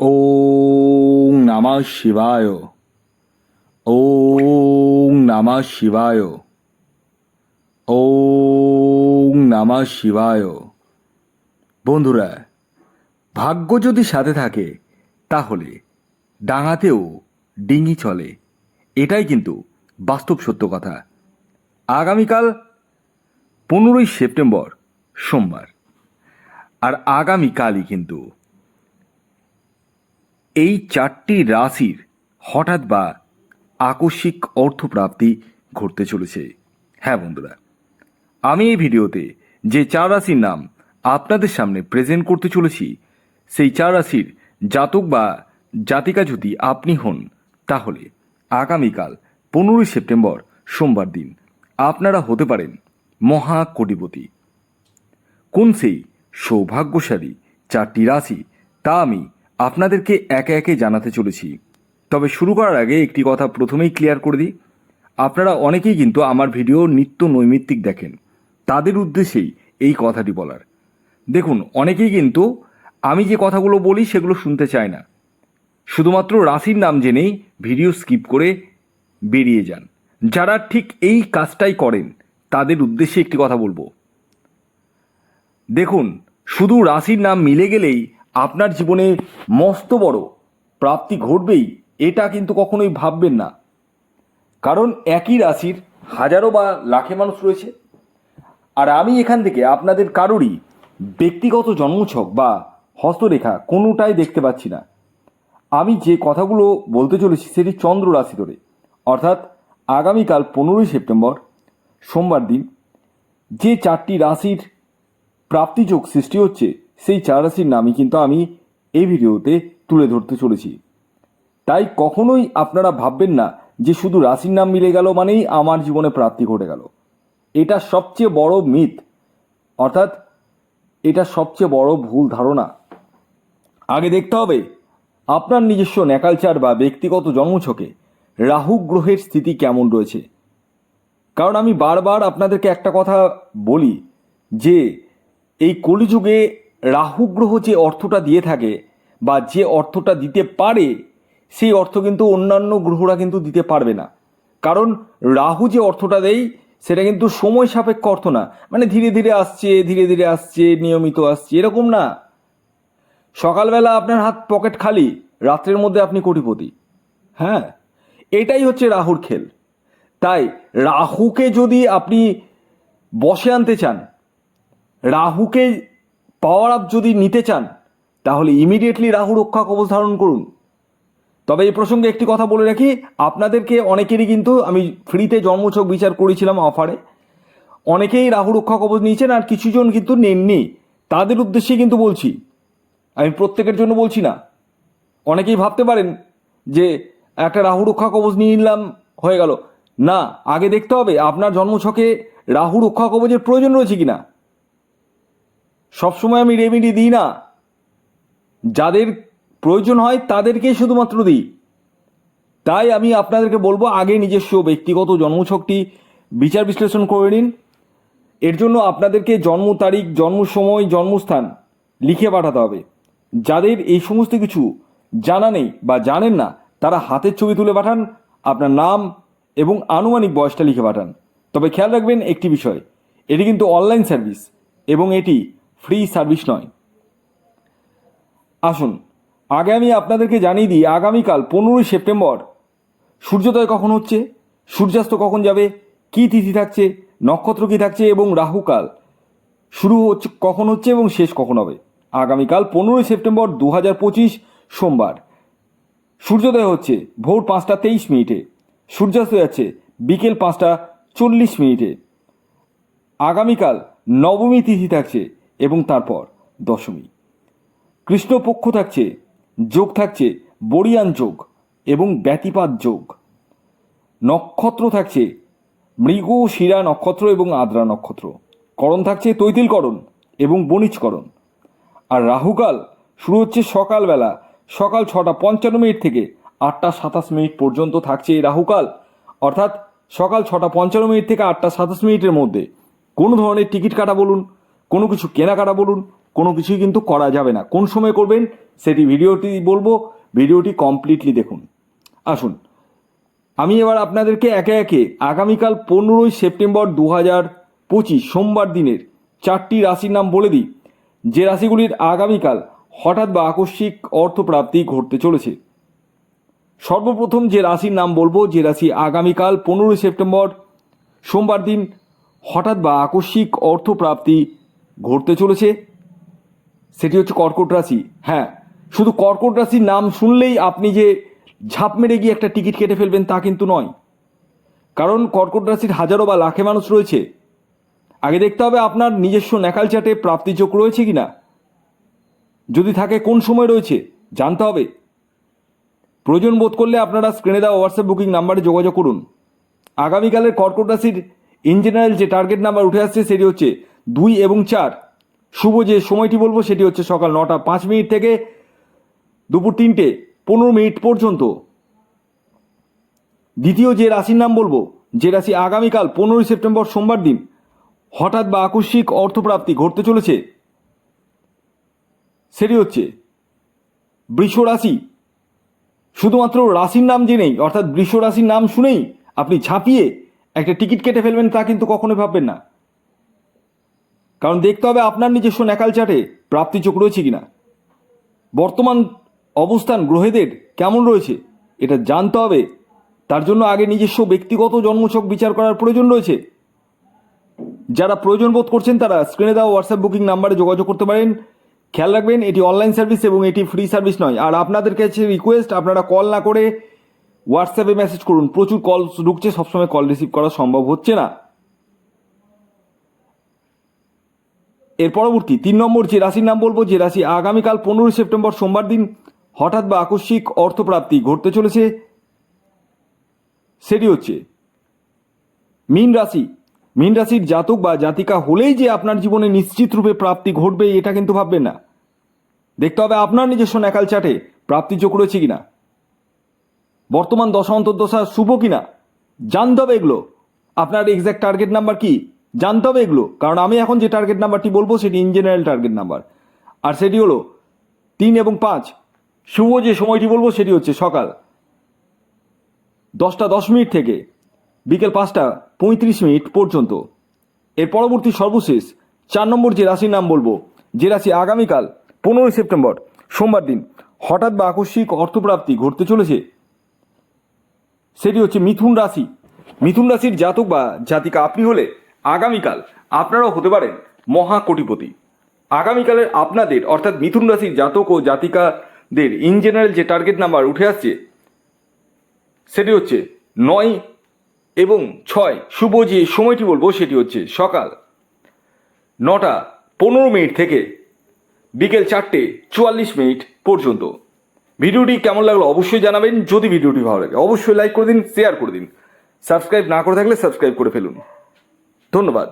ওং নমঃ শিবায়। ওং নমঃ শিবায়। ওং নমঃ শিবায়। বন্ধুরা, ভাগ্য যদি সাথে থাকে, তাহলে ডাঙাতেও ডিঙি চলে। এটাই কিন্তু বাস্তব সত্য কথা। আগামীকাল পনেরোই সেপ্টেম্বর সোমবার। আর আগামীকালই কিন্তু এই চারটি রাশির হঠাৎ বা আকস্মিক অর্থপ্রাপ্তি ঘটতে চলেছে। হ্যাঁ বন্ধুরা, আমি এই ভিডিওতে যে চার রাশির নাম আপনাদের সামনে প্রেজেন্ট করতে চলেছি, সেই চার রাশির জাতক বা জাতিকা যদি আপনি হন, তাহলে আগামীকাল পনেরোই সেপ্টেম্বর সোমবার দিন আপনারা হতে পারেন মহা কোটিপতি কোন সেই সৌভাগ্যশালী চারটি রাশি, তা আমি আপনাদেরকে একে একে জানাতে চলেছি। তবে শুরু করার আগে একটি কথা প্রথমেই ক্লিয়ার করে দিই। আপনারা অনেকেই কিন্তু আমার ভিডিও নিত্য নৈমিত্তিক দেখেন। তাদের উদ্দেশ্যেই এই কথাটি বলার। দেখুন, অনেকেই কিন্তু আমি যে কথাগুলো বলি সেগুলো শুনতে চায় না। শুধুমাত্র রাশির নাম জেনেই ভিডিও স্কিপ করে বেরিয়ে যান। যারা ঠিক এই কাজটাই করেন, তাদের উদ্দেশ্যে একটি কথা বলব। দেখুন, শুধু রাশির নাম মিলে গেলেই আপনার জীবনে মস্ত বড় প্রাপ্তি ঘটবেই, এটা কিন্তু কখনোই ভাববেন না। কারণ একই রাশির হাজারো বা লাখে মানুষ রয়েছে। আর আমি এখান থেকে আপনাদের কারোরই ব্যক্তিগত জন্মছক বা হস্তরেখা কোনোটাই দেখতে পাচ্ছি না। আমি যে কথাগুলো বলতে চলেছি সেটি চন্দ্র রাশি ধরে। অর্থাৎ আগামীকাল পনেরোই সেপ্টেম্বর, সোমবার দিন, যে চারটি রাশির প্রাপ্তিযোগ সৃষ্টি হচ্ছে সেই চার রাশির নামই কিন্তু আমি এই ভিডিওতে তুলে ধরতে চলেছি। তাই কখনোই আপনারা ভাববেন না যে শুধু রাশির নাম মিলে গেল মানেই আমার জীবনে প্রাপ্তি ঘটে গেল। এটা সবচেয়ে বড় মিথ। অর্থাৎ এটা সবচেয়ে বড় ভুল ধারণা। আগে দেখতে হবে, আপনার নিজস্ব ন্যাকালচার বা ব্যক্তিগত জন্মছকে রাহু গ্রহের স্থিতি কেমন রয়েছে। কারণ আমি বারবার আপনাদেরকে একটা কথা বলি যে এই কলিযুগে রাহু গ্রহ যে অর্থটা দিয়ে থাকে বা যে অর্থটা দিতে পারে, সেই অর্থ কিন্তু অন্যান্য গ্রহরা কিন্তু দিতে পারবে না। কারণ রাহু যে অর্থটা দেয়, সেটা কিন্তু সময় সাপেক্ষ অর্থ না। মানে ধীরে ধীরে আসছে, ধীরে ধীরে আসছে, নিয়মিত আসছে, এরকম না। সকালবেলা আপনার হাত পকেট খালি, রাত্রের মধ্যে আপনি কোটিপতি। হ্যাঁ এটাই হচ্ছে রাহুর খেল। তাই রাহুকে যদি আপনি বসে আনতে চান, রাহুকে পাওয়ার আপ যদি নিতে চান, তাহলে ইমিডিয়েটলি রাহু রক্ষা কবচ ধারণ করুন। তবে এই প্রসঙ্গে একটি কথা বলে রাখি, আপনাদেরকে অনেকেরই কিন্তু আমি ফ্রিতে জন্মছক বিচার করেছিলাম অফারে অনেকেই রাহু রক্ষা কবচ নিয়েছেন আর কিছুজন কিন্তু নেননি। তাদের উদ্দেশ্যে কিন্তু বলছি। আমি প্রত্যেকের জন্য বলছি না। অনেকেই ভাবতে পারেন যে একটা রাহু রক্ষা কবচ নিয়ে নিলাম, হয়ে গেল। না, আগে দেখতে হবে আপনার জন্মছকে রাহু রক্ষা কবচের প্রয়োজন রয়েছে কিনা। সবসময় আমি রেমেডি দিই না। যাদের প্রয়োজন হয় তাদেরকেই শুধুমাত্র দিই। তাই আমি আপনাদেরকে বলব, আগে নিজস্ব ব্যক্তিগত জন্মছকটি বিচার বিশ্লেষণ করে নিন। এর জন্য আপনাদেরকে জন্ম তারিখ, জন্ম সময়, জন্মস্থান লিখে পাঠাতে হবে। যাদের এই সমস্ত কিছু জানা নেই বা জানেন না, তারা হাতের ছবি তুলে পাঠান, আপনার নাম এবং আনুমানিক বয়সটা লিখে পাঠান। তবে খেয়াল রাখবেন একটি বিষয়, এটি কিন্তু অনলাইন সার্ভিস এবং এটি ফ্রি সার্ভিস নয়। আসুন, আগে আমি আপনাদেরকে জানিয়ে দিই, আগামীকাল পনেরোই সেপ্টেম্বর, সূর্যোদয় কখন হচ্ছে, সূর্যাস্ত কখন যাবে, কী তিথি থাকছে, নক্ষত্র কী থাকছে এবং রাহুকাল, শুরু হচ্ছে, কখন হচ্ছে এবং শেষ কখন হবে। আগামীকাল পনেরোই সেপ্টেম্বর দু হাজার পঁচিশ সোমবার, সূর্যোদয় হচ্ছে ভোর পাঁচটা তেইশ মিনিটে, সূর্যাস্ত যাচ্ছে বিকেল পাঁচটা চল্লিশ মিনিটে। আগামীকাল নবমী তিথি থাকছে এবং তারপর দশমী। কৃষ্ণপক্ষ থাকছে, যোগ থাকছে বরিয়ান যোগ এবং ব্যতিপাত যোগ। নক্ষত্র থাকছে, মৃগ, শিরা নক্ষত্র এবং আদ্রা নক্ষত্র। করণ থাকছে, তৈতিলকরণ এবং বণিজকরণ। আর রাহুকাল শুরু হচ্ছে সকালবেলা, সকাল ছটা পঞ্চান্ন মিনিট থেকে আটটা সাতাশ মিনিট পর্যন্ত থাকছে এই রাহুকাল। অর্থাৎ সকাল ছটা পঞ্চান্ন মিনিট থেকে আটটা সাতাশ মিনিটের মধ্যে কোনো ধরনের টিকিট কাটা বলুন কোনো কিছু কেনাকাটা বলুন, কোনো কিছুই কিন্তু করা যাবে না। কোন সময় করবেন সেটি ভিডিওটি বলব, ভিডিওটি কমপ্লিটলি দেখুন। আসুন, আমি এবার আপনাদেরকে একে একে আগামীকাল পনেরোই সেপ্টেম্বর দু হাজার পঁচিশ, সোমবার দিনের চারটি রাশির নাম বলে দিই। যে রাশিগুলির আগামীকাল হঠাৎ বা আকস্মিক অর্থপ্রাপ্তি ঘটতে চলেছে। সর্বপ্রথম যে রাশির নাম বলব, যে রাশি আগামীকাল পনেরোই সেপ্টেম্বর, সোমবার দিন হঠাৎ বা আকস্মিক অর্থপ্রাপ্তি ঘটতে চলেছে, সেটি হচ্ছে কর্কট রাশি। হ্যাঁ শুধু কর্কট রাশির নাম শুনলেই আপনি যে ঝাঁপ মেরে গিয়ে একটা টিকিট কেটে ফেলবেন তা কিন্তু নয়। কারণ কর্কট রাশির হাজারো বা লাখে মানুষ রয়েছে। আগে দেখতে হবে আপনার নিজস্ব ন্যাকাল চাটে প্রাপ্তিযোগ রয়েছে কি না। যদি থাকে কোন সময় রয়েছে, জানতে হবে। প্রয়োজন বোধ করলে আপনারা স্ক্রিনে দেওয়া হোয়াটসঅ্যাপ বুকিং নাম্বারে যোগাযোগ করুন। আগামীকালের কর্কট রাশির ইন জেনারেল যে টার্গেট নাম্বার উঠে আসছে, সেটি হচ্ছে দুই এবং চার। শুভ যে সময়টি বলব, সেটি হচ্ছে সকাল নটা পাঁচ মিনিট থেকে দুপুর তিনটে পনেরো মিনিট পর্যন্ত। দ্বিতীয় যে রাশির নাম বলব, যে রাশি আগামীকাল পনেরোই সেপ্টেম্বর সোমবার দিন হঠাৎ বা আকস্মিক অর্থপ্রাপ্তি ঘটতে চলেছে, সেটি হচ্ছে বৃষ রাশি। শুধুমাত্র রাশির নাম জেনেই, অর্থাৎ বৃষ রাশির নাম শুনেই আপনি ঝাঁপিয়ে একটা টিকিট কেটে ফেলবেন তা কিন্তু কখনোই ভাববেন না। কারণ দেখতে হবে আপনার নিজস্ব ন্যাকাল চাটে প্রাপ্তি চোখ রয়েছে কিনা। বর্তমান অবস্থান গ্রহেদের কেমন রয়েছে, এটা জানতে হবে। তার জন্য আগে নিজস্ব ব্যক্তিগত জন্মছক বিচার করার প্রয়োজন রয়েছে। যারা প্রয়োজন বোধ করছেন তারা স্ক্রিনে দেওয়া হোয়াটসঅ্যাপ বুকিং নাম্বারে যোগাযোগ করতে পারেন। খেয়াল রাখবেন, এটি অনলাইন সার্ভিস এবং এটি ফ্রি সার্ভিস নয়। আর আপনাদের কাছে রিকোয়েস্ট আপনারা কল না করে হোয়াটসঅ্যাপে মেসেজ করুন। প্রচুর কল ঢুকছে, সবসময় কল রিসিভ করা সম্ভব হচ্ছে না। এর পরবর্তী তিন নম্বর যে রাশির নাম বলব, যে রাশি আগামীকাল পনেরোই সেপ্টেম্বর সোমবার দিন হঠাৎ বা আকস্মিক অর্থপ্রাপ্তি ঘটতে চলেছে, সেটি হচ্ছে মীন রাশি। মীন রাশির জাতক বা জাতিকা হলেই যে আপনার জীবনে নিশ্চিত রূপে প্রাপ্তি ঘটবে, এটা কিন্তু ভাববেন না। দেখতে হবে আপনার নিজস্ব ন্যাকাল চাটে প্রাপ্তি যোগ রয়েছে কিনা। বর্তমান দশা, অন্তর্দশা শুভ কিনা? জানতে হবে এগুলো। আপনার এক্স্যাক্ট টার্গেট নাম্বার কি? জানতে হবে এগুলো। কারণ আমি এখন যে টার্গেট নাম্বারটি বলব সেটি ইন জেনারেল টার্গেট নাম্বার আর সেটি হলো তিন এবং পাঁচ। শুভ যে সময়টি বলব সেটি হচ্ছে সকাল দশটা দশ মিনিট থেকে বিকেল পাঁচটা পঁয়ত্রিশ মিনিট পর্যন্ত। এর পরবর্তী সর্বশেষ চার নম্বর যে রাশির নাম বলব, যে রাশি আগামীকাল পনেরোই সেপ্টেম্বর, সোমবার দিন হঠাৎ বা আকস্মিক অর্থপ্রাপ্তি ঘটতে চলেছে, সেটি হচ্ছে মিথুন রাশি। মিথুন রাশির জাতক বা জাতিকা আপনি হলে আগামীকাল আপনারাও হতে পারেন মহা কোটিপতি আগামীকালের আপনাদের, অর্থাৎ মিথুন রাশির জাতক ও জাতিকাদের ইন জেনারেল যে টার্গেট নাম্বার উঠে আসছে, সেটি হচ্ছে নয় এবং ছয়। শুভ যে সময়টি বলব সেটি হচ্ছে সকাল নটা পনেরো মিনিট থেকে বিকেল চারটে চুয়াল্লিশ মিনিট পর্যন্ত। ভিডিওটি কেমন লাগল অবশ্যই জানাবেন। যদি ভিডিওটি ভালো লাগে অবশ্যই লাইক করে দিন শেয়ার করে দিন। সাবস্ক্রাইব না করে থাকলে সাবস্ক্রাইব করে ফেলুন। ধন্যবাদ।